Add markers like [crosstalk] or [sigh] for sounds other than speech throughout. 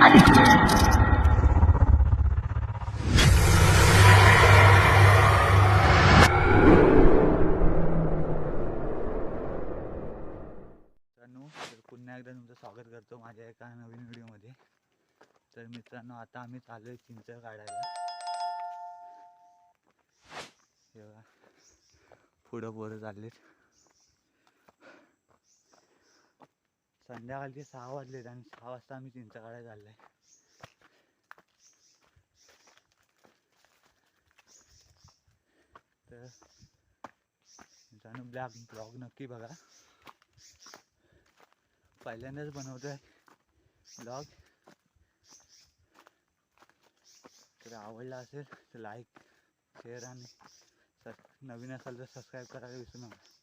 मित्रांनो तर पुन्हा एकदा तुमचं स्वागत करतो माझ्या एका नवीन व्हिडिओमध्ये. तर मित्रांनो आता आम्ही चालू आहे चिंच काढायला पुढं पोरं चाललेत. संध्याकाळचे सहा वाजलेत आणि सहा वाजता आम्ही चिंचाकडे चाललो आहे तर जाणू ब्लॉग ब्लॉग नक्की बघा. पहिल्यांदाच बनवतोय ब्लॉग. तर आवडला असेल तर लाईक शेअर आणि सब नवीन असाल तर सबस्क्राईब करायला विसरू नका.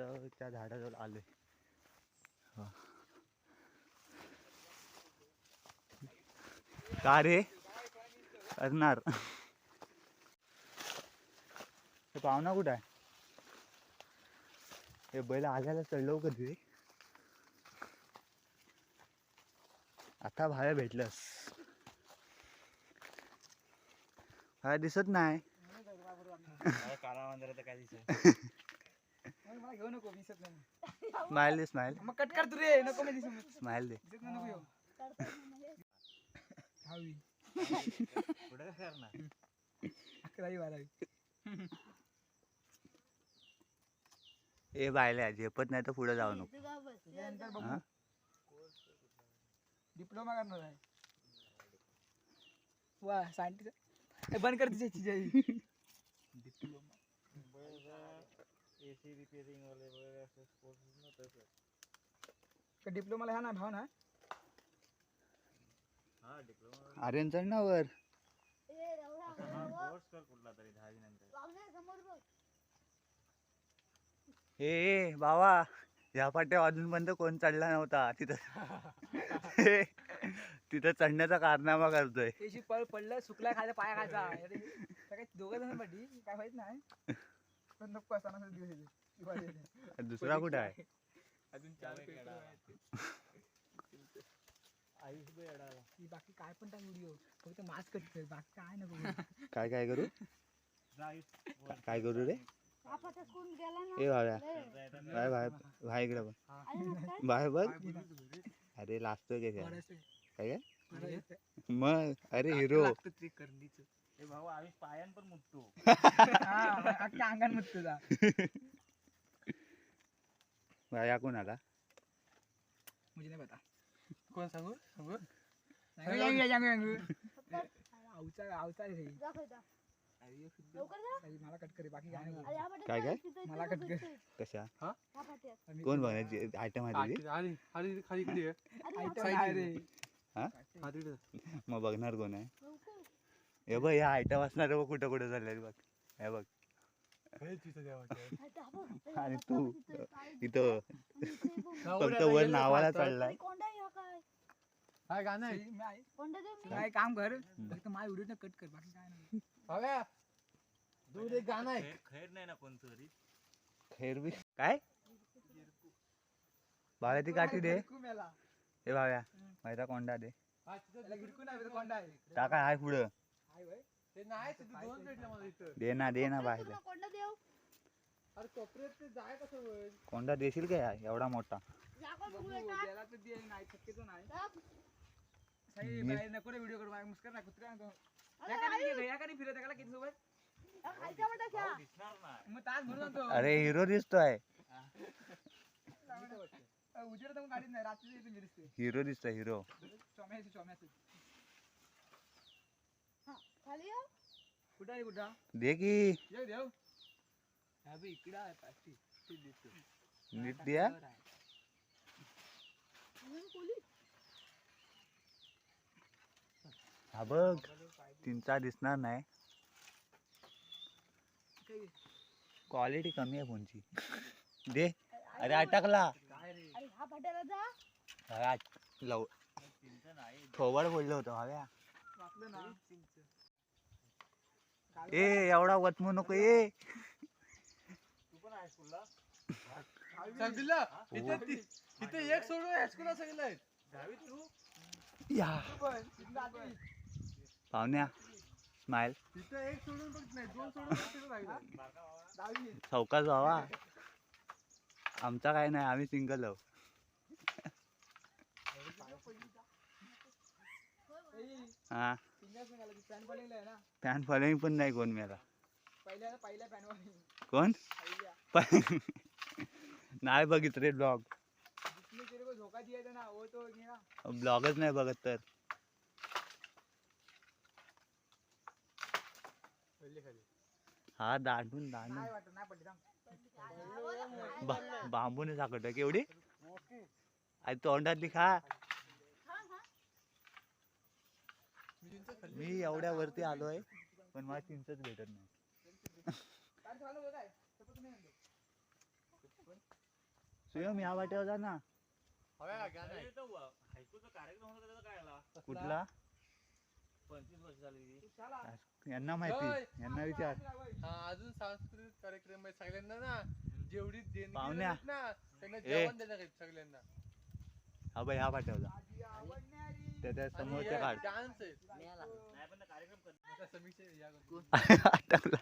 तर त्या झाडाजवळ आलोय. का रे? करणार. हे पाहुणा कुठं आहे? हे बैल आल्याला चढलो कधी रे. आता बाहेर भेटलंस बाहेर दिसत नाही. [laughs] मला घेऊ नको दिसत नाही. स्माइल दे स्माइल. मग कट कर तू रे नको मी दिसू. स्माइल दे. दिसत नाही नको येऊ दहावी. अकरावी बारावी. ए बायल्या झेपत नाही तर पुढे जाऊ नको. त्याच्यानंतर हा? डिप्लोमा करणार आहे. वा सायंटिस्ट. बंद कर तिच्या चिजाई डिप्लोमाला ह्या ना भाव ना आर्यन चढ ना वर. ए ए, बाबा या पाट्या अजूनपर्यंत कोण चढला नव्हता? तिथं हे, [laughs] तिथं चढण्याचा कारनामा करतोय. पळ पडलं सुकला खायला पाया खायचा. सगळे दोघं जण पाठी काय माहीत नाही. पण नको असताना. दुसरा कुठं आहे? अजून चार बाकी काय पण टाक व्हिडिओ फक्त मास्क कट कर बाकी काय नको करू. काय काय करू? काय करू रे? ए भाव्या. Bye bye. बाय इकडे बघ बाय बघ. अरे लाजतोय काय काय. काय. मग अरे हिरो करडीचं. भाऊ आम्ही पायान पण मुततो हा, अख्ख्या अंगात मत तुझा या कोण आला? मुझे नाही पता. कोण सांगू? सांगू? सांगू, सांगू, सांगू, सांगू. आवचा आवचा आहे रे. अरे, मला कट करे बाकी काय काय मला कट कर. कशा? कोण बघायची? आयटम आहे तुझी खाली रे मग बघणार कोण आहे? हे बघ या आयटम असणार बघ कुठं कुठं चाललंय बघ. हे बघ. आणि तू इथं [laughs] फक्त वर नावाला चढलाय काय गाणं आहे. काय काम कर? फक्त माझ्या व्हिडिओ कट कर बाकी काय नाही. भाव्या दूध एक गाणं आहे. खैर नाही ना कोणतरी. खैर बी काय? भाव्या ती काठी दे. हे भाव्या माहिती कोंडा दे. हा. टाका हाय पुढं? ते नाही दोन भेटले मला इथं. दे ना दे ना बाहेर अरे कोपऱ्यात ते जाय कसं होईल? कोंडा देशील काय हा? एवढा मोठा. तर दे, नाही शक्यतो नाही. बाहेर नको रे व्हिडिओ करू, मुस्कर कुत्र्या. या का का नाही फिरत, त्याला किती सोबत? मग तास भरून आणतो. अरे हिरो दिसतोय. उजेड तर गाडीत नाही, रात्री दिसते. हिरो दिसतोय हिरो. चोम्याची, चोम्याची. कुठं आहे कुठं दे की. येऊ देऊ हा बे, इकडं आहे पाठी. ते दिसतो. नीट द्या. वर आहे. हा बघ तीनचा दिसणार नाही. काही- क्वालिटी कमी आहे फोनची. दे. अरे अटकला. काय रे? अरे, आट- लव थोबाड बोललो होतो हव्या. ना ए एवढा वतमू नको ए. इथे एक सोडून हायस्कूलला सांगितलंय या पाहुण्या स्माइल तिथे एक सोडून बघ नाही दोन सोडून राहिलं दहावी व्हावा आमचा काय नाही आम्ही सिंगल आहो. हा. फॅन फॉलोईंग पण नाही कोण मेला. बॉलिंग कोण? [laughs] नाही बघित रे ब्लॉग. ब्लॉगच नाही बघत तर. हा दांडून दांडून. बांबूने साकट केवढी आणि तोंडातली खा मी एवढ्या वरती आलोय पण मला चिंचच भेटत नाही. सुयम या वाट्यावर जा ना. कुठला. यांना माहिती यांना विचार हा अजून सांस्कृतिक कार्यक्रम आहे सगळ्यांना ना जेवढी पाहुण्या. ना त्यांना. जेवण देणार सगळ्यांना हा बाई ह्या वाट्यावर जा. त्याच्या समोरच्या काढ डान्स आहे आता समीक्षा या करतो. अटकला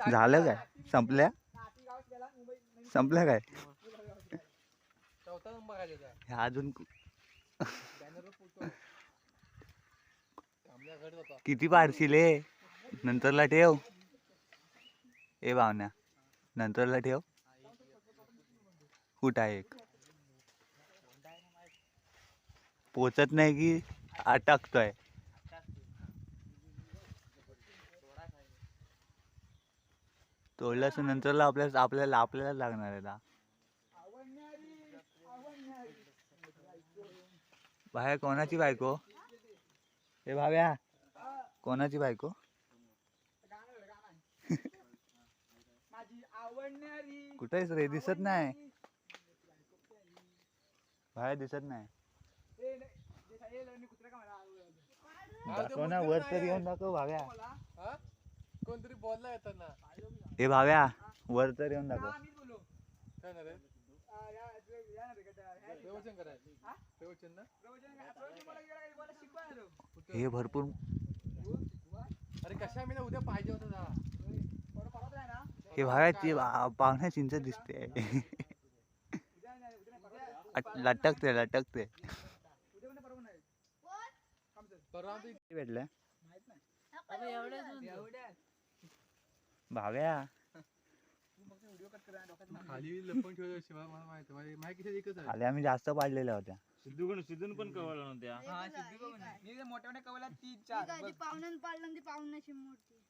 [laughs] झालं काय? संपल्या? संपल्या काय? अजून किती पाडशील ए नंतरला ठेव. ए भावना. नंतरला ठेव. कुठं आहे एक? पोचत नाही की अटकतोय? तोडल्यास नंतरला आपल्या आपल्याला आपल्याला लागणार आहे ना? बाहेर कोणाची बायको? हे भाव्या कोणाची बायको गाणं आहे, गाणं आहे. माझी आवडणारी कुठे आहेस रे? दिसत नाही. बाहेर दिसत नाही. दाखव ना वर तर येऊन दाखव भाव्या. हा? कोणतरी बोलला येताना. ए भाव्या वर तर येऊन दाखव. हा. काय ना रे ना प्रवचन करायचं? प्रवचन ना? ना भरपूर अरे कशा मी उद्या पाहिजे होता ना थोडं परत आहे ना हे भाव्या ती पाहुण्या चिंच दिसते. लटकते लटकते. भेटलं. भाव्या. खाली आम्ही जास्त पाडलेल्या होत्या. सिद्धूकडून सिद्धून पण कवळला नव्हत्या. हा, बघ मोठ्या तीन चार. बघ. पाहुण्यान पाळलं ती पाहुण्याची मूर्ती.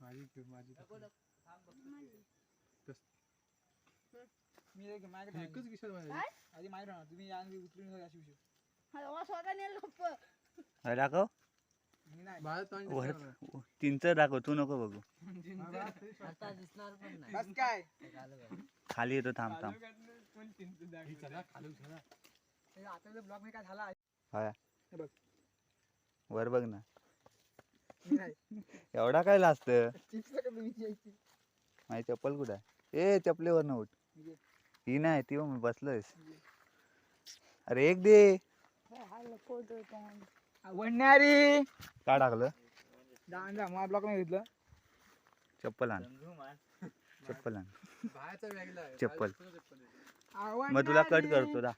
माझी माझी. मी एक माझ्याकडे आहे. एकच खिशात माझी आधी माहीत राहणार तुम्ही या आणि उचलून घ्या अशी विषय. हा, स्वतः नेलं गप्प हे दाखव. मी नाही. वर तू नको बघू. बस काय? खाली येतो थांब थांब. ही चला खाली चला. आता ब्लॉग मी काय झाला भाव्या वर बघ ना. मी नाही. एवढा काय लाजत चिप्स का तुम्ही यायची माझी चप्पल कुठं आहे? ए चपलीवर न उठ. ही नाही ती बघ, बसलोयस. अरे एक दे. आवडणारी का टाकलं? ब्लॉग नाही घेतलं. चप्पल आण. चप्पल आण. चप्पल. मग तुला कट करतो दा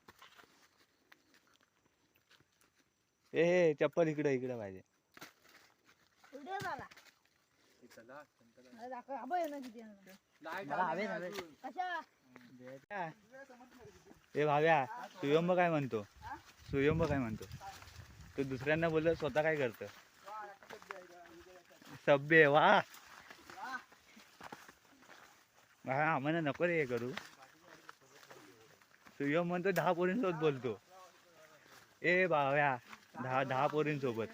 ए हे चप्पल इकडे इकडे पाहिजे. ही मला हवे हवे. ए भाव्या सुयंब काय म्हणतो? सुयंब काय म्हणतो? तू दुसऱ्यांना बोललं स्वतः काय करतं? सभ्य वा. हा आम्हाला नको रे हे करू. सुयम म्हणतो दहा पोरींसोबत बोलतो. ए भाव्या दहा दहा पोरींसोबत.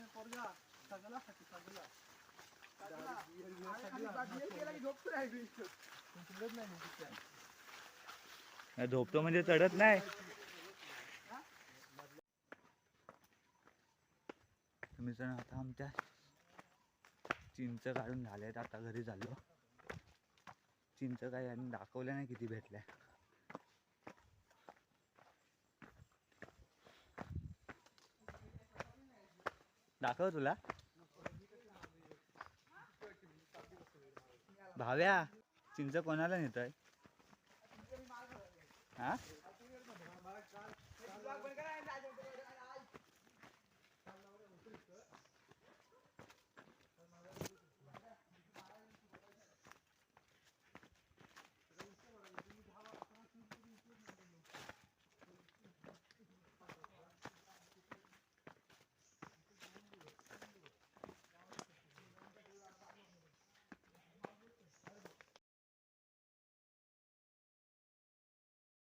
झोपतो म्हणजे चढत नाही. मित्रांनो आता आमच्या चिंच काढून झालेत आता घरी झालो चिंच काय यांनी दाखवल्या नाही किती भेटल्या. दाखव तुला. भाव्या चिंच कोणाला नेतोय? हा?